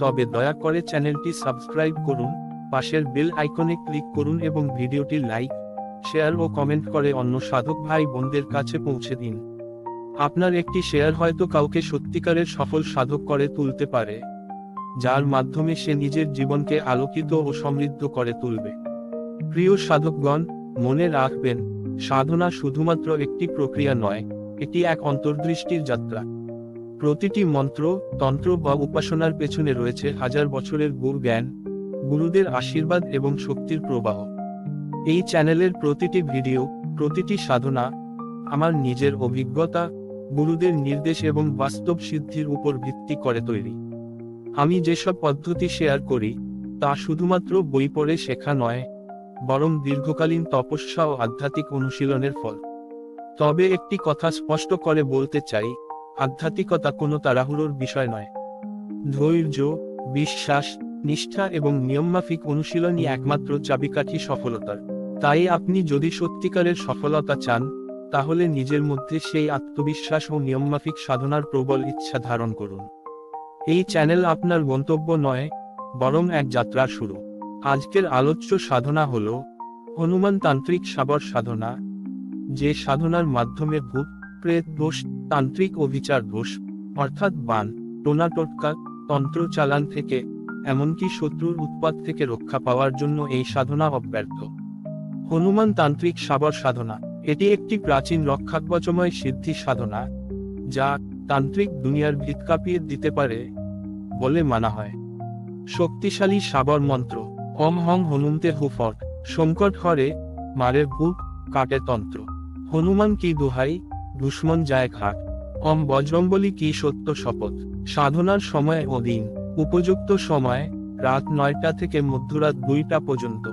তবে দয়া করে চ্যানেলটি সাবস্ক্রাইব করুন, পাশের বেল আইকনে ক্লিক করুন এবং ভিডিওটি লাইক, শেয়ার ও কমেন্ট করে অন্য সাধক ভাই বোনদের কাছে পৌঁছে দিন। আপনার একটি শেয়ার হয়তো কাউকে সত্যিকারের সফল সাধক করে তুলতে পারে, যার মাধ্যমে সে নিজের জীবনকে আলোকিত ও সমৃদ্ধ করে তুলবে। প্রিয় সাধকগণ, মনে রাখবেন, সাধনা শুধুমাত্র একটি প্রক্রিয়া নয়, এটি এক অন্তর্দৃষ্টির যাত্রা। প্রতিটি মন্ত্র, তন্ত্র বা উপাসনার পেছনে রয়েছে হাজার বছরের গুরু জ্ঞান, গুরুদের আশীর্বাদ এবং শক্তির প্রবাহ। এই চ্যানেলের প্রতিটি ভিডিও, প্রতিটি সাধনা, আমার নিজের অভিজ্ঞতা, গুরুদের নির্দেশ এবং বাস্তব সিদ্ধির উপর ভিত্তি করে তৈরি। আমি যেসব পদ্ধতি শেয়ার করি, তা শুধুমাত্র বই পড়ে শেখা নয়, বরং দীর্ঘকালীন তপস্যা ও আধ্যাত্মিক অনুশীলনের ফল। তবে একটি কথা স্পষ্ট করে বলতে চাই আধ্যাত্মিকতা কোনো তাড়াহুড়োর বিষয় নয়। ধৈর্য, বিশ্বাস, নিষ্ঠা এবং নিয়মমাফিক অনুশীলনই একমাত্র চাবিকাঠি সফলতার। তাই আপনি যদি সত্যিকারের সফলতা চান, তাহলে নিজের মধ্যে সেই আত্মবিশ্বাস ও নিয়মমাফিক সাধনার প্রবল ইচ্ছা ধারণ করুন। এই চ্যানেল আপনার গন্তব্য নয়, বরং এক যাত্রার শুরু। আজকের আলোচ্য সাধনা হল হনুমান তান্ত্রিক সাবর সাধনা। যে সাধনার মাধ্যমে ভূত প্রেত দোষ, তান্ত্রিক ও বিচার দোষ, অর্থাৎ বান, টোনা টোটকা, তন্ত্র চালান থেকে, এমনকি শত্রুর উৎপাত থেকে রক্ষা পাওয়ার জন্য এই সাধনা অব্যর্থ। হনুমান তান্ত্রিক সাবর সাধনা, এটি একটি প্রাচীন রক্ষাকবচময় সিদ্ধি সাধনা, যা তান্ত্রিক দুনিয়ার ভিত কাঁপিয়ে দিতে পারে, বলে মানা হয়। শক্তিশালী সাবর মন্ত্র হম হং হনুমতে হুফট সংকট হরে, মারে ভূত, কাটে তন্ত্র। হনুমান কি দুহাই দুশ্মন যায় ঘাট অম বজরঙ্গলি কি সত্য শপথ? সাধনার সময় ও দিন। উপযুক্ত সময়, রাত নয়টা থেকে মধ্যরাত দুইটা পর্যন্ত।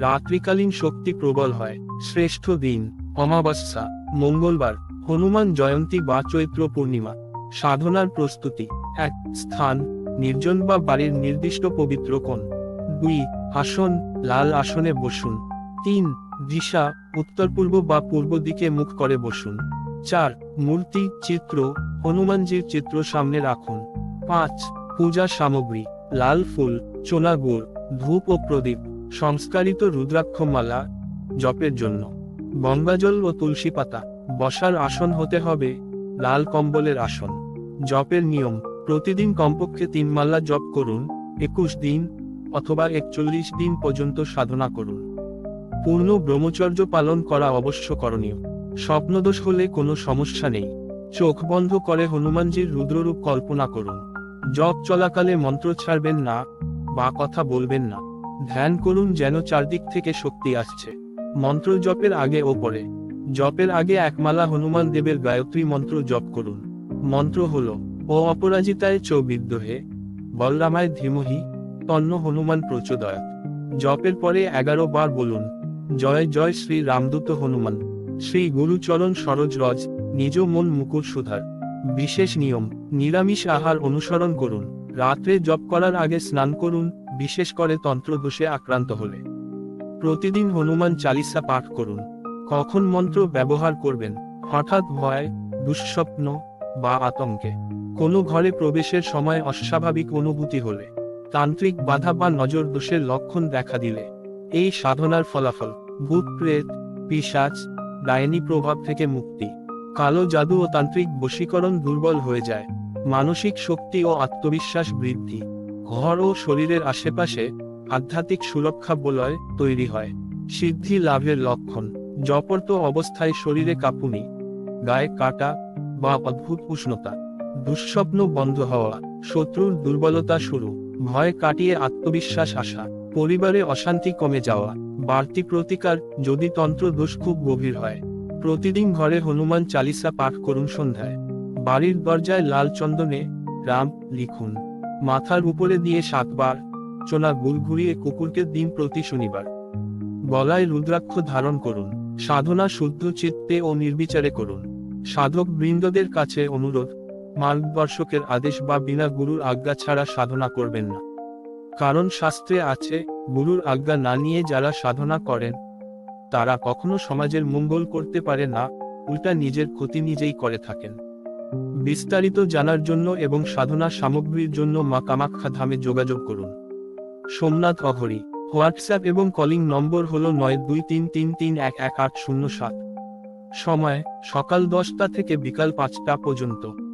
রাত্রিকালীন শক্তি প্রবল হয়। শ্রেষ্ঠ দিন, অমাবস্যা, মঙ্গলবার, হনুমান জয়ন্তী বা চৈত্র পূর্ণিমা। সাধনার প্রস্তুতি। এক, স্থান, নির্জন বা বাড়ির নির্দিষ্ট পবিত্র কোণ। দুই, আসন, লাল আসনে বসুন। তিন, দিশা উত্তর পূর্ব বা পূর্ব দিকে মুখ করে বসুন। চার, মূর্তি, চিত্র, হনুমানজির চিত্র সামনে রাখুন। পাঁচ, পূজা সামগ্রী, লাল ফুল, চোলা গুড়, ধূপ ও প্রদীপ, সংস্কারিত রুদ্রাক্ষমালা জপের জন্য। গঙ্গাজল ও তুলসী পাতা, বসার আসন হতে হবে, লাল কম্বলের আসন। জপের নিয়ম, প্রতিদিন কমপক্ষে তিন মাল্লা জপ করুন, একুশ দিন অথবা একচল্লিশ দিন পর্যন্ত সাধনা করুন। পূর্ণ ব্রহ্মচর্য পালন করা অবশ্য করণীয়। স্বপ্নদোষ হলে কোনো সমস্যা নেই। চোখ বন্ধ করে হনুমানজির রুদ্ররূপ কল্পনা করুন। জপ চলাকালে মন্ত্র ছাড়বেন না, বা কথা বলবেন না। ধ্যান করুন যেন চারদিক থেকে শক্তি আসছে। মন্ত্র জপের আগে ও পরে। জপের আগে একমালা হনুমান দেবের গায়ত্রী মন্ত্র জপ করুন। মন্ত্র হল, ও অপরাজিতায় চ বিদ্রোহে, বলরামায় ধীমহি, তন্ন হনুমান প্রচোদয়াত। জপের পরে এগারো বার বলুন, জয় জয় শ্রী রামদূত হনুমান। শ্রী গুরুচরণ সরোজ রজ, নিজ মন মুকুর সুধার। বিশেষ নিয়ম, নিরামিষ আহার অনুসরণ করুন। রাত্রে জপ করার আগে স্নান করুন, বিশেষ করে তন্ত্রদোষে আক্রান্ত হলে। প্রতিদিন হনুমান চালিসা পাঠ করুন। কখন মন্ত্র ব্যবহার করবেন? হঠাৎ ভয়, দুঃস্বপ্ন বা আতঙ্কে। কোনো ঘরে প্রবেশের সময় অস্বাভাবিক অনুভূতি হলে। তান্ত্রিক বাধা বা নজর দোষের লক্ষণ দেখা দিলে। এই সাধনার ফলাফল, ভূত, প্রেত পিসাচ ডাইনি প্রভাব থেকে মুক্তি। কালো জাদু ও তান্ত্রিক বশীকরণ দুর্বল হয়ে যায়। মানসিক শক্তি ও আত্মবিশ্বাস বৃদ্ধি। ঘর ও শরীরের আশেপাশে আধ্যাত্মিক সুরক্ষা বলয় তৈরি হয়। সিদ্ধি লাভের লক্ষণ। জপর্ত অবস্থায় শরীরে কাঁপুনি। গায়ে কাটা বা অদ্ভুত উষ্ণতা। দুঃস্বপ্ন বন্ধ হওয়া। শত্রুর দুর্বলতা শুরু। ভয় কাটিয়ে আত্মবিশ্বাস আসা। পরিবারে অশান্তি কমে যাওয়া। বাড়তি প্রতিকার, যদি তন্ত্র দোষ খুব গভীর হয়। প্রতিদিন ঘরে হনুমান চালিসা পাঠ করুন সন্ধ্যায়। বাড়ির দরজায় লাল চন্দনে, রাম, লিখুন। মাথার উপরে দিয়ে সাতবার। চোনা গুল ঘুরিয়ে কুকুরকে দিন প্রতি শনিবার। গলায় রুদ্রাক্ষ ধারণ করুন। সাধনা শুদ্ধ চিত্তে ও নির্বিচারে করুন। সাধক বৃন্দদের কাছে অনুরোধ মার্গদর্শকের আদেশ বা বিনা গুরুর আজ্ঞা ছাড়া সাধনা করবেন না। কারণ শাস্ত্রে আছে, গুরুর আজ্ঞা না নিয়ে যারা সাধনা করেন, তারা কখনো সমাজের মঙ্গল করতে পারে না, উল্টা নিজের ক্ষতি নিজেই করে থাকেন। বিস্তারিত জানার জন্য এবং সাধনা সামগ্রীর জন্য মা কামাখ্যা ধামে যোগাযোগ করুন। সোমনাথ অঘরি, হোয়াটসঅ্যাপ এবং কলিং নম্বর হল নয় দুই তিন তিন তিন এক এক আট শূন্য সাত। সময়, সকাল দশটা থেকে বিকাল পাঁচটা পর্যন্ত।